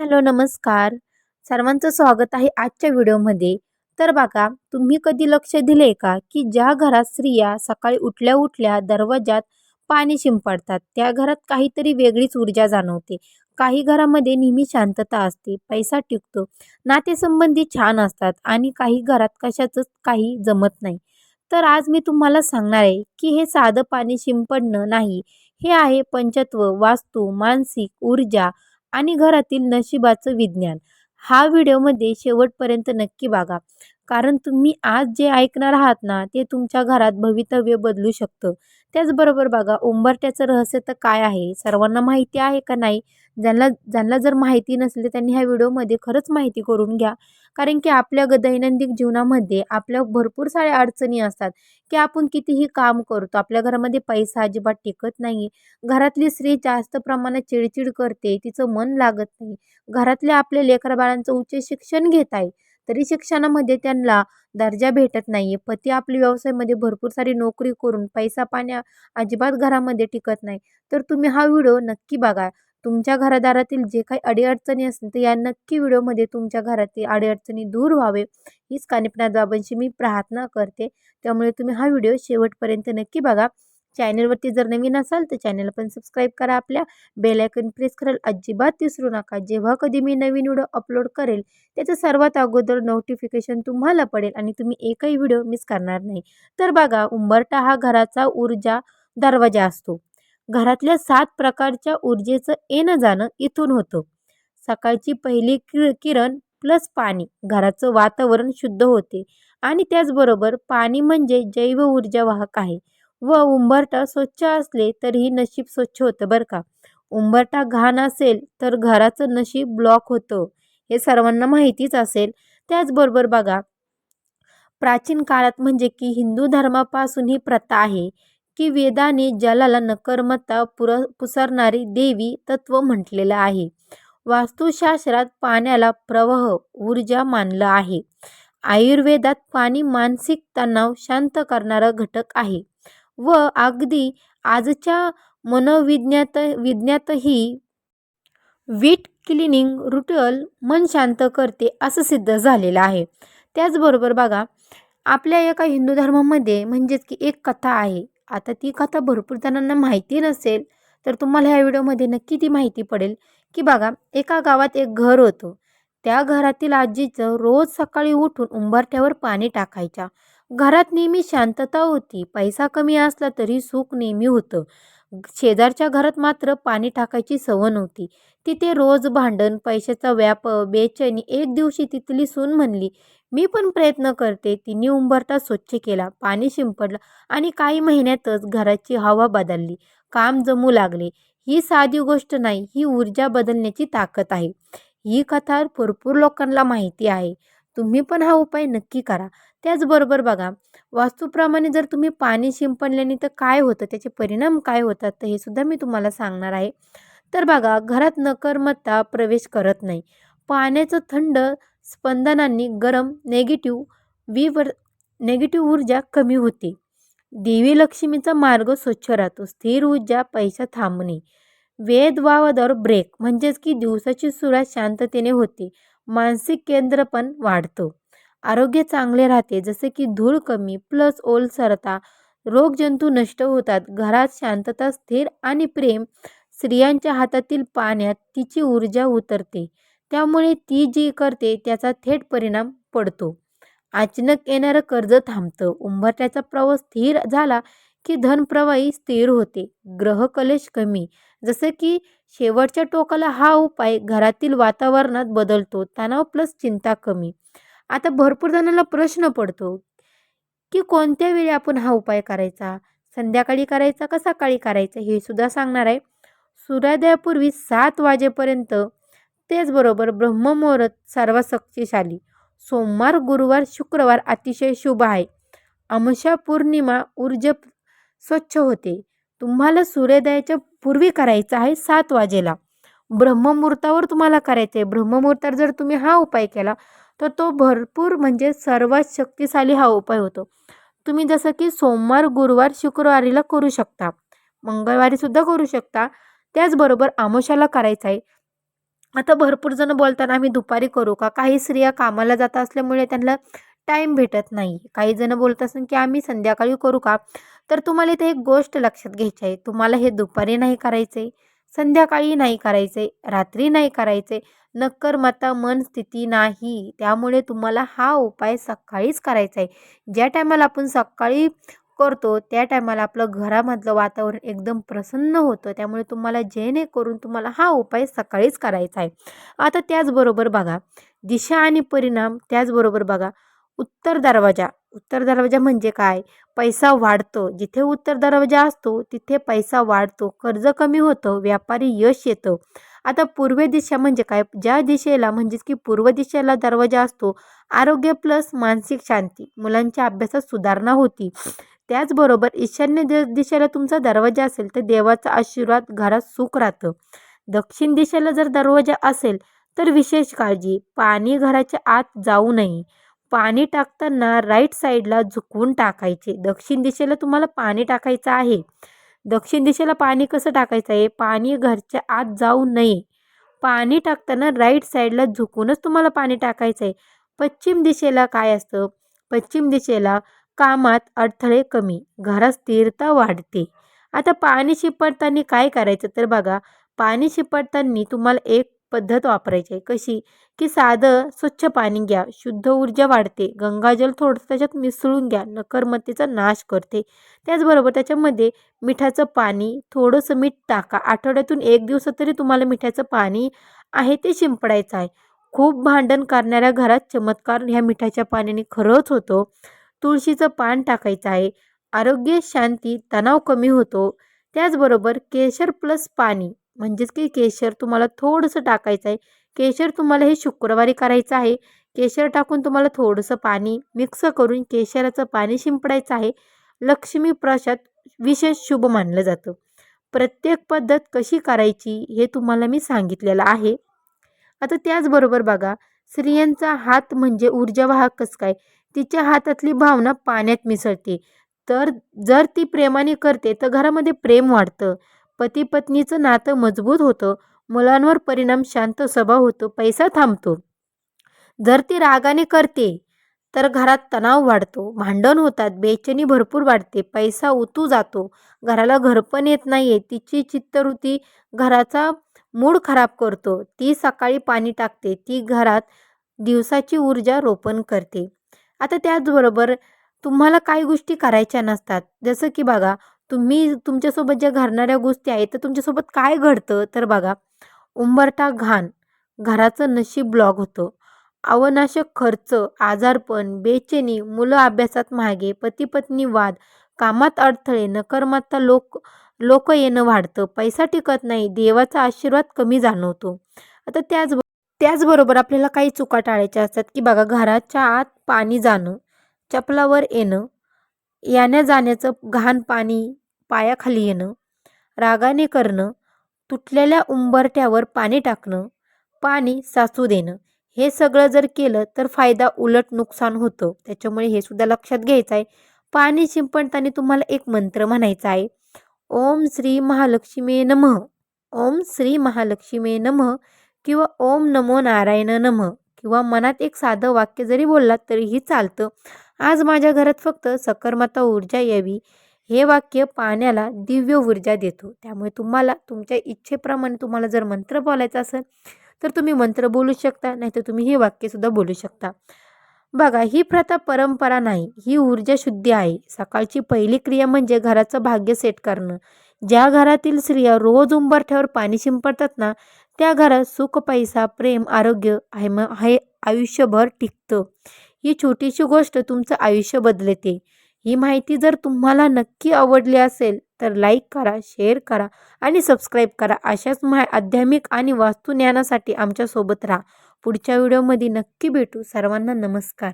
Hello नमस्कार. सर्वांचं स्वागत आहे आजच्या व्हिडिओमध्ये. तर बघा तुम्ही कधी लक्ष दिले का की ज्या घरात स्त्रिया सकाळी उठल्या उठल्या दरवाजात पाणी शिंपडतात त्या घरात काहीतरी वेगळीच ऊर्जा जाणवते. काही घरामध्ये नेहमी शांतता असते पैसा टिकतो नातेसंबंधी छान असतात आणि काही घरात कशाचंच काही जमत नाही. तर आज मी तुम्हाला सांगणार आहे की हे साधं पाणी शिंपडणं नाही. हे आहे पंचत्व वास्तू मानसिक ऊर्जा आणि घरातील नशिबाचं विज्ञान. हा व्हिडिओमध्ये शेवटपर्यंत नक्की बघा. कारण तुम्ही आज जे ऐकणार आहात ना ते तुमच्या घरात भवितव्य बदलू शकतं. त्याचबरोबर बघा उंबरट्याचं रहस्य तर काय आहे? सर्वांना माहिती आहे का नाही? ज्यांना ज्यांना जर माहिती नसली त्यांनी ह्या व्हिडिओमध्ये खरंच माहिती करून घ्या. कारण की आपल्या ग दैनंदिन जीवनामध्ये आपल्या भरपूर साऱ्या अडचणी असतात की आपण कितीही काम करतो आपल्या घरामध्ये पैसा अजिबात टिकत नाही घरातली स्त्री जास्त प्रमाणात चिडचिड करते तिचं मन लागत नाही. घरातल्या आपल्या लेकरबाळांचं उच्च शिक्षण घेत आहे. तरी शिक्षणामध्ये त्यांना दर्जा भेटत नाही आहे पती आपली व्यवसायामध्ये भरपूर सारी नोकरी करून पैसा पाण्या अजिबात घरामध्ये टिकत नाही. तर तुम्ही हा व्हिडिओ नक्की बघा. तुमच्या घरादारातील जे काही अडीअडचणी असतील तर या नक्की व्हिडिओमध्ये तुमच्या घरातील अडीअडचणी दूर व्हावे. हीच कानिपनाथ बाबांशी मी प्रार्थना करते. त्यामुळे तुम्ही हा व्हिडिओ शेवटपर्यंत नक्की बघा. चॅनलवरती जर नवीन असाल तर चॅनल पण सबस्क्राईब करा आपल्या. बेल आयकन प्रेस करायला अजिबात विसरू नका. जेव्हा कधी मी नवीन व्हिडिओ अपलोड करेल त्याचं सर्वात अगोदर नोटिफिकेशन तुम्हाला पडेल आणि तुम्ही एकही व्हिडिओ मिस करणार नाही. तर बघा उंबरटा हा घराचा ऊर्जा दरवाजा असतो. घरातल्या सात प्रकारच्या ऊर्जेचं येणं जाणं इथून होतं. सकाळची पहिली कि किरण प्लस पाणी. घराचं वातावरण शुद्ध होते. आणि त्याचबरोबर पाणी म्हणजे जैव ऊर्जा वाहक आहे. व उंबरटा स्वच्छ असले तरीही नशीब स्वच्छ होतं बरं का. उंबरटा घाण असेल तर घराचं नशीब ब्लॉक होतं हे सर्वांना माहितीच असेल. त्याचबरोबर बघा प्राचीन काळात म्हणजे की हिंदू धर्मापासून ही प्रथा आहे की वेदाने जलाला नकर्मता पुर पुसरणारी देवी तत्व म्हटलेलं आहे. वास्तुशास्त्रात पाण्याला प्रवाह ऊर्जा मानलं आहे. आयुर्वेदात पाणी मानसिक तणाव शांत करणारा घटक आहे. व अगदी आजच्या मनोविज्ञात विज्ञातही वीट क्लिनिंग रुटल मन शांत करते असं सिद्ध झालेलं आहे. त्याचबरोबर बघा आपल्या एका हिंदू धर्मामध्ये म्हणजेच की एक कथा आहे. आता ती कथा भरपूर जणांना माहिती नसेल तर तुम्हाला ह्या व्हिडिओमध्ये नक्की ती माहिती पडेल. की बघा एका गावात एक घर होतं. त्या घरातील आजीचं रोज सकाळी उठून उंबरठ्यावर पाणी टाकायच्या. घरात नेहमी शांतता होती. पैसा कमी असला तरी सुख नेहमी होतं. शेजारच्या घरात मात्र पाणी टाकायची सवय नव्हती. तिथे रोज भांडण पैशाचा व्याप बेचैनी एक दिवशी तिथली सून म्हणली मी पण प्रयत्न करते. तिने उंबरटा स्वच्छ केला. पाणी शिंपडलं आणि काही महिन्यातच घराची हवा बदलली. काम जमू लागले. ही साधी गोष्ट नाही ही ऊर्जा बदलण्याची ताकद आहे. ही कथा भरपूर लोकांना माहिती आहे. तुम्ही पण हा उपाय नक्की करा. त्याचबरोबर बघा वास्तूप्रमाणे जर तुम्ही पाणी शिंपडल्याने तर काय होतं? त्याचे परिणाम काय होतात? तर हे सुद्धा मी तुम्हाला सांगणार आहे. तर बघा घरात नकर्मता प्रवेश करत नाही. पाण्याचं थंड स्पंदनांनी गरम नेगेटिव्ह विवर नेगेटिव्ह ऊर्जा कमी होते. देवी लक्ष्मीचा मार्ग स्वच्छ राहतो. स्थिर ऊर्जा पैसा थांबणे. वेद वावदर ब्रेक म्हणजेच की दिवसाची सुरुवात शांततेने होते. मानसिक केंद्र पण वाढतं. आरोग्य चांगले राहते जसे की धूळ कमी प्लस ओलसरता रोगजंतू नष्ट होतात. घरात शांतता स्थिर आणि प्रेम स्त्रियांच्या हातातील पाण्यात तिची ऊर्जा उतरते. त्यामुळे ती जी करते त्याचा थेट परिणाम पडतो. अचानक येणारं कर्ज थांबतं. उंबरट्याचा प्रवास स्थिर झाला की धनप्रवाही स्थिर होते. ग्रहकलेश कमी जसं की शेवटच्या टोकाला हा उपाय घरातील वातावरणात बदलतो. तणाव प्लस चिंता कमी. आता भरपूर जणांना प्रश्न पडतो की कोणत्या वेळी आपण हा उपाय करायचा? संध्याकाळी करायचा का सकाळी करायचा? हे सुद्धा सांगणार आहे. सूर्योदयापूर्वी सात वाजेपर्यंत त्याचबरोबर ब्रह्ममुहूर्त सर्वात शक्तिशाली सोमवार गुरुवार शुक्रवार अतिशय शुभ आहे. अमशा पौर्णिमा ऊर्जा स्वच्छ होते. तुम्हाला सूर्योदयाच्या पूर्वी करायचं आहे सात वाजेला. ब्रह्ममुहूर्तावर तुम्हाला करायचं आहे ब्रह्ममुहूर्तावर जर तुम्ही हा उपाय केला तर तो भरपूर म्हणजे सर्वात शक्तिशाली हा उपाय होतो. तुम्ही जसं की सोमवार गुरुवार शुक्रवारीला करू शकता. मंगळवारीसुद्धा करू शकता. त्याचबरोबर आमोशाला करायचं आहे. आता भरपूर जण बोलताना आम्ही दुपारी करू का? काही स्त्रिया कामाला जात असल्यामुळे त्यांना टाईम भेटत नाही. काही जण बोलत असेल की आम्ही संध्याकाळी करू का? तर तुम्हाला इथे एक गोष्ट लक्षात घ्यायची आहे. तुम्हाला हे दुपारी नाही करायचे संध्याकाळी नाही करायचे रात्री नाही करायचे. नक्करमता मन स्थिती नाही. त्यामुळे तुम्हाला हा उपाय सकाळीच करायचा आहे. ज्या टायमाला आपण सकाळी करतो त्या टायमाला आपलं घरामधलं वातावरण एकदम प्रसन्न होतं. त्यामुळे तुम्हाला जेणेकरून तुम्हाला हा उपाय सकाळीच करायचा आहे. आता त्याचबरोबर बघा दिशा आणि परिणाम त्याचबरोबर बघा. उत्तर दरवाजा उत्तर दरवाजा म्हणजे काय? पैसा वाढतो. जिथे उत्तर दरवाजा असतो तिथे पैसा वाढतो. कर्ज कमी होतं व्यापारी यश येतं. आता पूर्व दिशा म्हणजे काय? ज्या दिशेला म्हणजेच की पूर्व दिशेला दरवाजा असतो आरोग्य प्लस मानसिक शांती. मुलांच्या अभ्यासात सुधारणा होती. त्याचबरोबर ईशान्य दिशेला तुमचा दरवाजा असेल तर देवाचा आशीर्वाद घरात सुख राहतं. दक्षिण दिशेला जर दरवाजा असेल तर विशेष काळजी. पाणी घराच्या आत जाऊ नये. पाणी टाकताना राईट साईडला झुकवून टाकायचे. दक्षिण दिशेला तुम्हाला पाणी टाकायचं आहे. दक्षिण दिशेला पाणी कसं टाकायचं आहे? पाणी घरच्या आत जाऊ नये. पाणी टाकताना राईट साईडला झुकूनच तुम्हाला पाणी टाकायचं आहे पश्चिम दिशेला काय असतं? पश्चिम दिशेला कामात अडथळे कमी. घरात स्थिरता वाढते. आता पाणी शिपडताना काय करायचं? तर बघा पाणी शिपडताना तुम्हाला एक पद्धत वापरायची. आहे कशी? की साधं स्वच्छ पाणी घ्या शुद्ध ऊर्जा वाढते गंगाजल थोडंसं त्याच्यात मिसळून घ्या नकरमत्तेचा नाश करते. त्याचबरोबर त्याच्यामध्ये मिठाचं पाणी थोडंसं मीठ टाका. आठवड्यातून एक दिवस तरी तुम्हाला मिठाचं पाणी आहे ते शिंपडायचं आहे. खूप भांडण करणाऱ्या घरात चमत्कार ह्या मिठाच्या पाण्याने खरंच होतो. तुळशीचं पान टाकायचं आहे. आरोग्य शांती तणाव कमी होतो. त्याचबरोबर केशर प्लस पाणी. म्हणजेच की केशर तुम्हाला थोडंसं टाकायचं आहे. केशर तुम्हाला हे शुक्रवारी करायचं आहे. केशर टाकून तुम्हाला थोडंसं पाणी मिक्स करून केशराचं पाणी शिंपडायचं आहे. लक्ष्मी प्रसाद विशेष शुभ मानलं जातं. प्रत्येक पद्धत कशी करायची हे तुम्हाला मी सांगितलेलं आहे. आता त्याचबरोबर बघा स्त्रियांचा हात म्हणजे ऊर्जावाहक कसं काय? तिच्या हातातली भावना पाण्यात मिसळते. तर जर ती प्रेमाने करते तर घरामध्ये प्रेम वाढतं. पती पत्नीचं नातं मजबूत होतं मुलांवर परिणाम शांत स्वभाव होतो पैसा थांबतो. जर ती रागाने करते तर घरात तणाव वाढतो भांडण होतात बेचैनी भरपूर वाढते पैसा उतू जातो घराला घर पण येत नाही आहे तिची चित्तवृत्ती घराचा मूड खराब करतो ती सकाळी पाणी टाकते ती घरात दिवसाची ऊर्जा रोपण करते. आता त्याचबरोबर तुम्हाला काही गोष्टी करायच्या नसतात जसं की बघा तुम्ही तुमच्यासोबत ज्या घडणाऱ्या गोष्टी आहेत तर तुमच्यासोबत काय घडतं? तर बघा उंबरठा घाण घराचं नशीब ब्लॉग होतं. अवनाशक खर्च आजारपण बेचैनी मुलं अभ्यासात मागे पती पत्नी वाद कामात अडथळे नकर्मता लोक लोक येणं वाढतं पैसा टिकत नाही देवाचा आशीर्वाद कमी जाणवतो. आता त्याच त्याचबरोबर आपल्याला काही चुका टाळायच्या असतात की बघा घराच्या आत पाणी जाणं चपलावर येणं येण्याजाण्याचं घाण पाणी पायाखाली येणं रागाने करणं तुटलेल्या उंबरठ्यावर पाणी टाकणं पाणी साचू देणं हे सगळं जर केलं तर फायदा उलट नुकसान होतं. त्याच्यामुळे हे सुद्धा लक्षात घ्यायचं आहे पाणी शिंपडताना तुम्हाला एक मंत्र म्हणायचा आहे. ओम श्री महालक्ष्मी नमः. ओम श्री महालक्ष्मी नमः किंवा ओम नमो नारायण नमः किंवा मनात एक साधं वाक्य जरी बोललात तरीही चालतं. आज माझ्या घरात फक्त सकर्मता ऊर्जा यावी हे वाक्य पाण्याला दिव्य ऊर्जा देतो. त्यामुळे तुम्हाला तुमच्या इच्छेप्रमाणे तुम्हाला जर मंत्र बोलायचा असेल तर तुम्ही मंत्र बोलू शकता नाहीतर तुम्ही हे वाक्यसुद्धा बोलू शकता. बघा ही प्रथा परंपरा नाही ही ऊर्जा शुद्धी आहे. सकाळची पहिली क्रिया म्हणजे घराचं भाग्य सेट करणं. ज्या घरातील स्त्रिया रोज उंबरठ्यावर पाणी शिंपडतात ना त्या घरात सुख पैसा प्रेम आरोग्य आहे मग हे आयुष्यभर टिकतं. ही छोटीशी गोष्ट तुमचं आयुष्य बदलते. ही माहिती जर तुम्हाला नक्की आवडली असेल तर लाईक करा शेअर करा आणि सबस्क्राईब करा. अशाच मा आध्यात्मिक आणि वास्तुज्ञानासाठी आमच्यासोबत राहा. पुढच्या व्हिडिओमध्ये नक्की भेटू. सर्वांना नमस्कार.